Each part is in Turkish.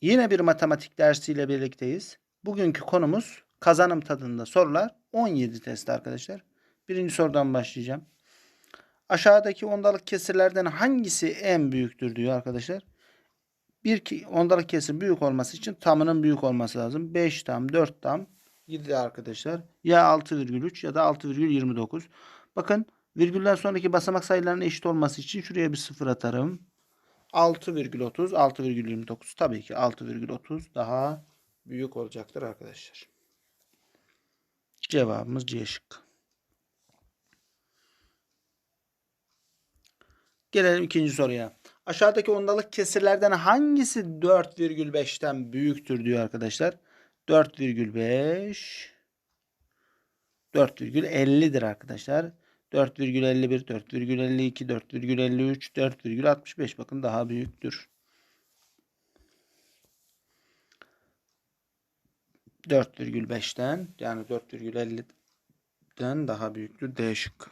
Yine bir matematik dersiyle birlikteyiz. Bugünkü konumuz kazanım tadında sorular 17 test arkadaşlar. Birinci sorudan başlayacağım. Aşağıdaki ondalık kesirlerden hangisi en büyüktür diyor arkadaşlar. Bir ondalık kesir büyük olması için tamının büyük olması lazım. 5 tam, 4 tam, 7 arkadaşlar. Ya 6,3 ya da 6,29. Bakın virgülden sonraki basamak sayılarının eşit olması için şuraya bir sıfır atarım. 6,30, 6,29 tabii ki 6,30 daha büyük olacaktır arkadaşlar. Cevabımız C şıkkı. Gelelim ikinci soruya. Aşağıdaki ondalık kesirlerden hangisi 4,5'ten büyüktür diyor arkadaşlar. 4,5 4,50'dir arkadaşlar. 4,51, 4,52, 4,53, 4,65 bakın daha büyüktür. 4,5'ten yani 4,50'den daha büyüktür D şıkkı.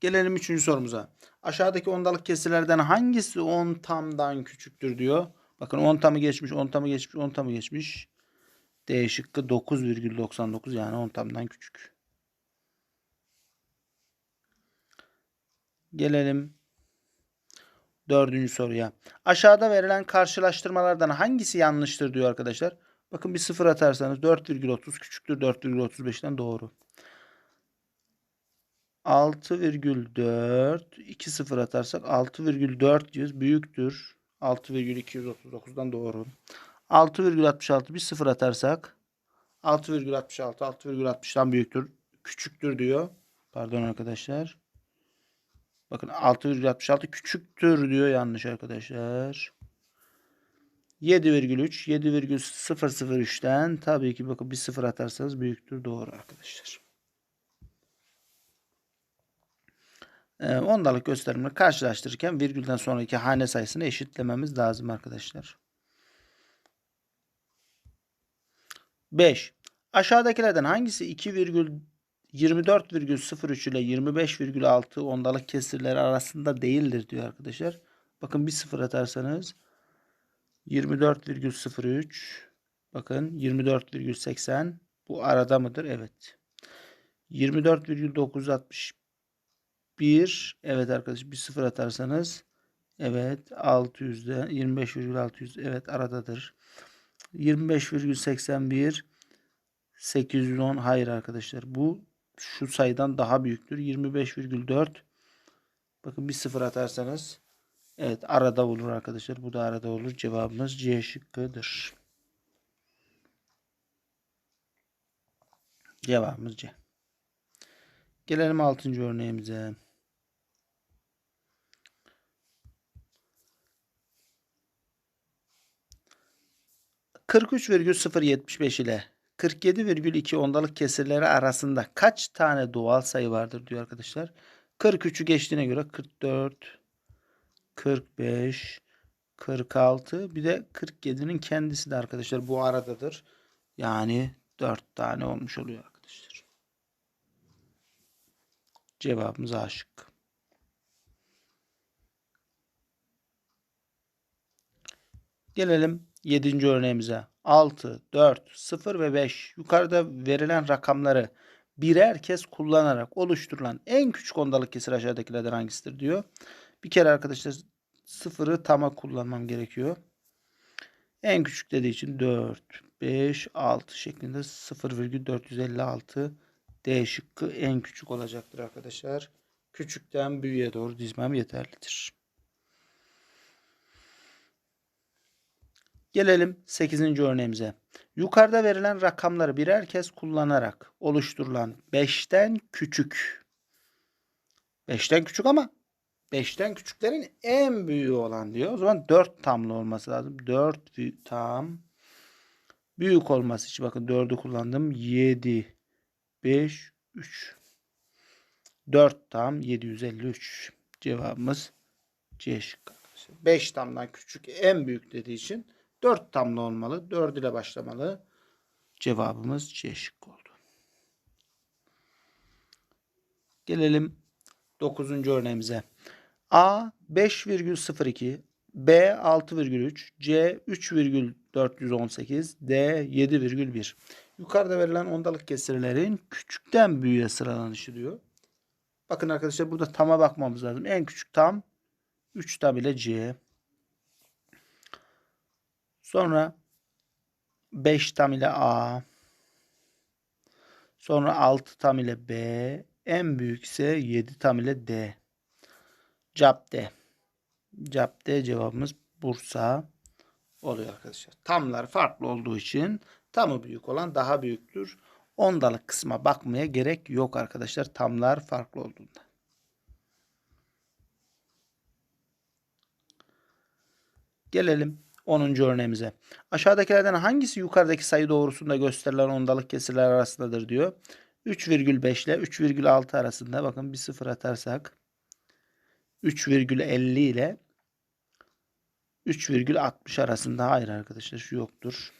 Gelelim üçüncü sorumuza. Aşağıdaki ondalık kesirlerden hangisi 10 tamdan küçüktür diyor. Bakın 10 tamı geçmiş, 10 tamı geçmiş, 10 tamı geçmiş. D şıkkı 9,99 yani 10 tamdan küçük. Gelelim dördüncü soruya. Aşağıda verilen karşılaştırmalardan hangisi yanlıştır diyor arkadaşlar. Bakın bir sıfır atarsanız 4,30 küçüktür 4,35'ten doğru. 6,4 2 sıfır atarsak 6,400 büyüktür. 6,239'dan doğru. 6,66 bir sıfır atarsak 6,66 6,60'dan büyüktür. Küçüktür diyor. Pardon arkadaşlar. Bakın 6,66 küçüktür diyor. Yanlış arkadaşlar. 7,3 7,003'ten tabii ki bakın bir sıfır atarsanız büyüktür. Doğru arkadaşlar. Ee, ondalık gösterimleri karşılaştırırken virgülden sonraki hane sayısını eşitlememiz lazım arkadaşlar. 5. Aşağıdakilerden hangisi 2,24,03 ile 25,6 ondalık kesirleri arasında değildir diyor arkadaşlar. Bakın bir sıfır atarsanız 24,03 bakın 24,80 bu arada mıdır? Evet. 24,961 evet arkadaşlar bir sıfır atarsanız evet 600'de 25,600 evet aradadır. 25,81 810 hayır arkadaşlar bu şu sayıdan daha büyüktür. 25,4 bakın bir sıfır atarsanız evet arada olur arkadaşlar. Bu da arada olur. Cevabımız C şıkkıdır. Cevabımız C. Gelelim 6. örneğimize. 43,075 ile 47,2 ondalık kesirleri arasında kaç tane doğal sayı vardır diyor arkadaşlar. 43'ü geçtiğine göre 44, 45, 46 bir de 47'nin kendisi de arkadaşlar bu aradadır. Yani 4 tane olmuş oluyor arkadaşlar. Cevabımız A. Gelelim 7. örneğimize. 6, 4, 0 ve 5 yukarıda verilen rakamları birer kez kullanarak oluşturulan en küçük ondalık kesir aşağıdakilerden hangisidir diyor. Bir kere arkadaşlar sıfırı tama kullanmam gerekiyor. En küçük dediği için 4, 5, 6 şeklinde 0,456 D şıkkı en küçük olacaktır arkadaşlar. Küçükten büyüğe doğru dizmem yeterlidir. Gelelim 8. örneğimize. Yukarıda verilen rakamları birer kez kullanarak oluşturulan 5'ten küçük 5'ten küçük ama 5'ten küçüklerin en büyüğü olan diyor. O zaman 4 tamlı olması lazım. 4 tam büyük olması için bakın 4'ü kullandım. 7 5 3 4 tam 753. Cevabımız C şıkkı. 5 tamdan küçük en büyük dediği için 4 tamlı olmalı. 4 ile başlamalı. Cevabımız C şıkkı oldu. Gelelim 9. örneğimize. A 5,02, B 6,3, C 3,418, D 7,1. Yukarıda verilen ondalık kesirlerin küçükten büyüğe sıralanışı diyor. Bakın arkadaşlar burada tama bakmamız lazım. En küçük tam 3 tam ile C. Sonra 5 tam ile A. Sonra 6 tam ile B. En büyük ise 7 tam ile D. Cevap D. Cevap D cevabımız Bursa oluyor arkadaşlar. Tamlar farklı olduğu için tamı büyük olan daha büyüktür. Ondalık kısma bakmaya gerek yok arkadaşlar. Tamlar farklı olduğunda. Gelelim 10. örneğimize. Aşağıdakilerden hangisi yukarıdaki sayı doğrusunda gösterilen ondalık kesirler arasındadır diyor. 3,5 ile 3,6 arasında bakın bir sıfır atarsak 3,50 ile 3,60 arasında hayır arkadaşlar şu yoktur.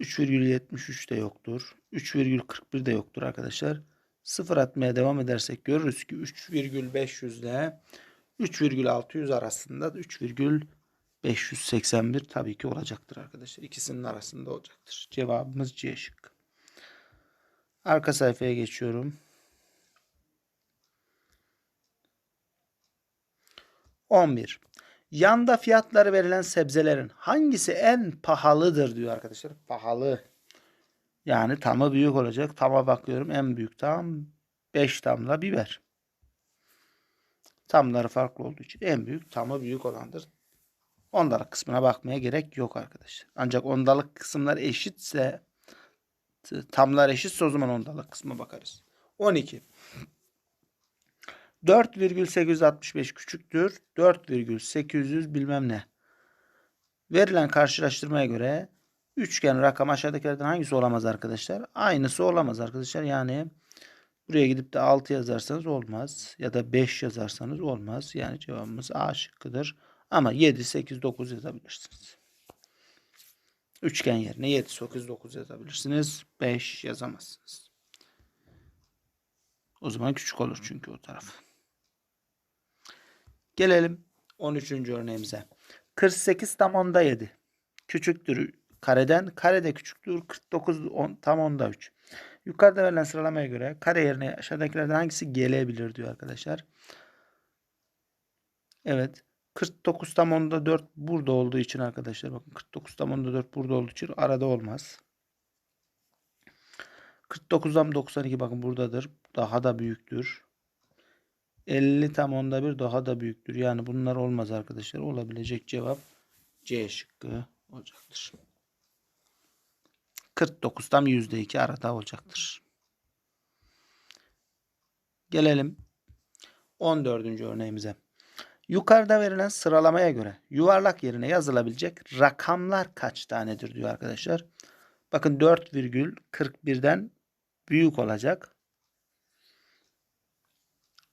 3,73 de yoktur. 3,41 de yoktur arkadaşlar. Sıfır atmaya devam edersek görürüz ki 3,500 ile 3,600 arasında 3,581 tabii ki olacaktır arkadaşlar. İkisinin arasında olacaktır. Cevabımız C şıkkı. Arka sayfaya geçiyorum. 11. Yanda fiyatları verilen sebzelerin hangisi en pahalıdır diyor arkadaşlar. Pahalı. Yani tamı büyük olacak. Tama bakıyorum en büyük tam 5 tamla biber. Tamları farklı olduğu için en büyük tamı büyük olandır. Ondalık kısmına bakmaya gerek yok arkadaşlar. Ancak ondalık kısımlar eşitse tamlar eşitse o zaman ondalık kısmına bakarız. 12. 4,865 küçüktür. 4,800 bilmem ne. Verilen karşılaştırmaya göre üçgen rakam aşağıdakilerden hangisi olamaz arkadaşlar? Aynısı olamaz arkadaşlar. Yani buraya gidip de 6 yazarsanız olmaz. Ya da 5 yazarsanız olmaz. Yani cevabımız A şıkkıdır. Ama 7, 8, 9 yazabilirsiniz. Üçgen yerine 7, 8, 9 yazabilirsiniz. 5 yazamazsınız. O zaman küçük olur çünkü o taraf. Gelelim 13. örneğimize. 48 tam onda 7. Küçüktür kareden. Kare de küçüktür. 49 on, tam onda 3. Yukarıda verilen sıralamaya göre kare yerine aşağıdakilerden hangisi gelebilir diyor arkadaşlar. Evet. 49 tam onda 4 burada olduğu için arkadaşlar bakın 49 tam onda 4 burada olduğu için arada olmaz. 49'dan 92 bakın buradadır. Daha da büyüktür. 50 tam onda bir daha da büyüktür. Yani bunlar olmaz arkadaşlar. Olabilecek cevap C şıkkı olacaktır. 49 tam %2 arada olacaktır. Gelelim 14. örneğimize. Yukarıda verilen sıralamaya göre yuvarlak yerine yazılabilecek rakamlar kaç tanedir diyor arkadaşlar. Bakın 4,41'den büyük olacak.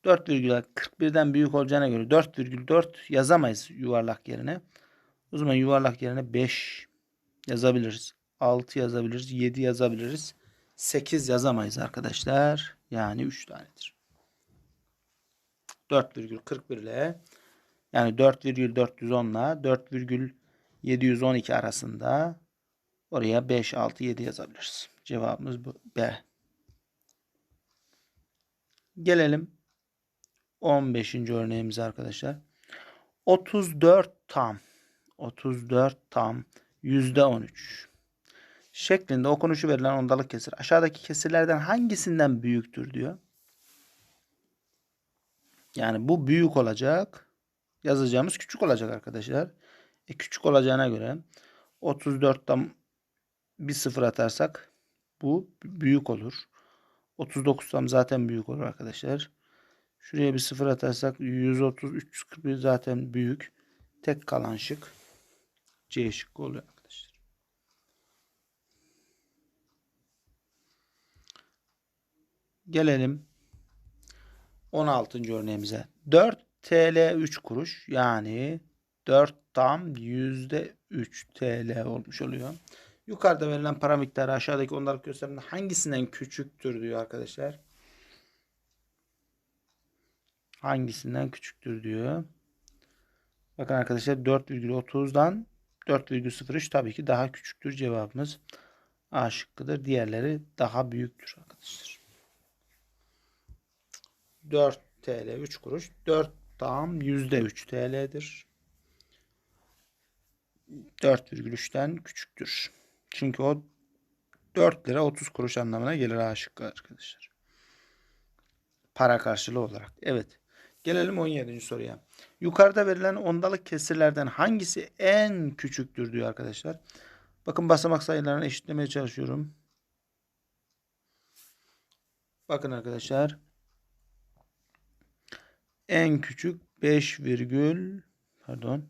4,41'den büyük olacağına göre 4,4 yazamayız yuvarlak yerine. O zaman yuvarlak yerine 5 yazabiliriz. 6 yazabiliriz. 7 yazabiliriz. 8 yazamayız arkadaşlar. Yani 3 tanedir. 4,41 ile yani 4,410 ile 4,712 arasında oraya 5, 6, 7 yazabiliriz. Cevabımız bu. B. Gelelim 15. örneğimiz arkadaşlar. 34 tam 34 tam %13 şeklinde okunuşu verilen ondalık kesir aşağıdaki kesirlerden hangisinden büyüktür diyor. Yani bu büyük olacak. Yazacağımız küçük olacak arkadaşlar. E küçük olacağına göre 34'ten bir sıfır atarsak bu büyük olur. 39'dan zaten büyük olur arkadaşlar. Şuraya bir sıfır atarsak 130, 341 zaten büyük. Tek kalan şık C şıkkı oluyor Gelelim 16. örneğimize. 4 TL 3 kuruş yani 4 tam yüzde 3 TL olmuş oluyor. Yukarıda verilen para miktarı aşağıdaki ondalık gösterimde hangisinden küçüktür diyor arkadaşlar. hangisinden küçüktür diyor. Bakın arkadaşlar 4,30'dan 4,03 tabii ki daha küçüktür cevabımız. A şıkkıdır. Diğerleri daha büyüktür arkadaşlar. 4 TL 3 kuruş. 4 tam %3 TL'dir. 4,3'ten küçüktür. Çünkü o 4 lira 30 kuruş anlamına gelir A arkadaşlar. Para karşılığı olarak. Evet. Gelelim 17. soruya. Yukarıda verilen ondalık kesirlerden hangisi en küçüktür diyor arkadaşlar. Bakın basamak sayılarını eşitlemeye çalışıyorum. Bakın arkadaşlar. En küçük 5 virgül pardon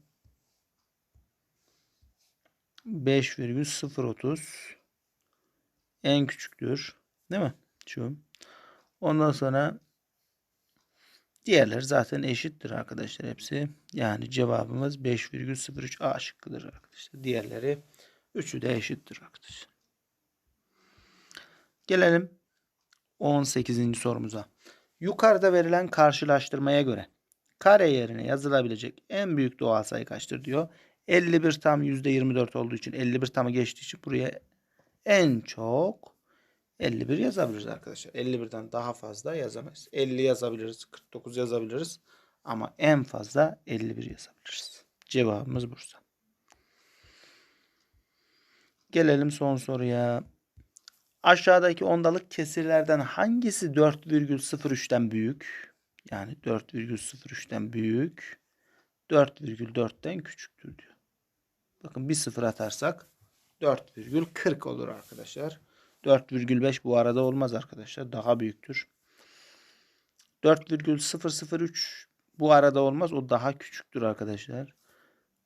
5,030 en küçüktür. Değil mi? Şu. Ondan sonra diğerler zaten eşittir arkadaşlar hepsi. Yani cevabımız 5,03 A şıkkıdır arkadaşlar. Diğerleri üçü de eşittir arkadaşlar. Gelelim 18. sorumuza. Yukarıda verilen karşılaştırmaya göre kare yerine yazılabilecek en büyük doğal sayı kaçtır diyor. 51 tam %24 olduğu için 51 tamı geçtiği için buraya en çok 51 yazabiliriz arkadaşlar. 51'den daha fazla yazamayız. 50 yazabiliriz, 49 yazabiliriz ama en fazla 51 yazabiliriz. Cevabımız Bursa. Gelelim son soruya. Aşağıdaki ondalık kesirlerden hangisi 4,03'ten büyük? Yani 4,03'ten büyük. 4,4'ten küçüktür diyor. Bakın bir sıfır atarsak 4,40 olur arkadaşlar. 4,5 bu arada olmaz arkadaşlar. Daha büyüktür. 4,003 bu arada olmaz. O daha küçüktür arkadaşlar.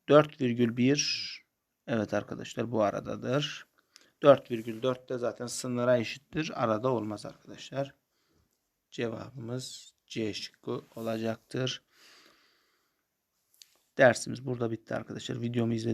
4,1 evet arkadaşlar bu aradadır. 4,4 de zaten sınıra eşittir. Arada olmaz arkadaşlar. Cevabımız C şıkkı olacaktır. Dersimiz burada bitti arkadaşlar. Videomu izlediğiniz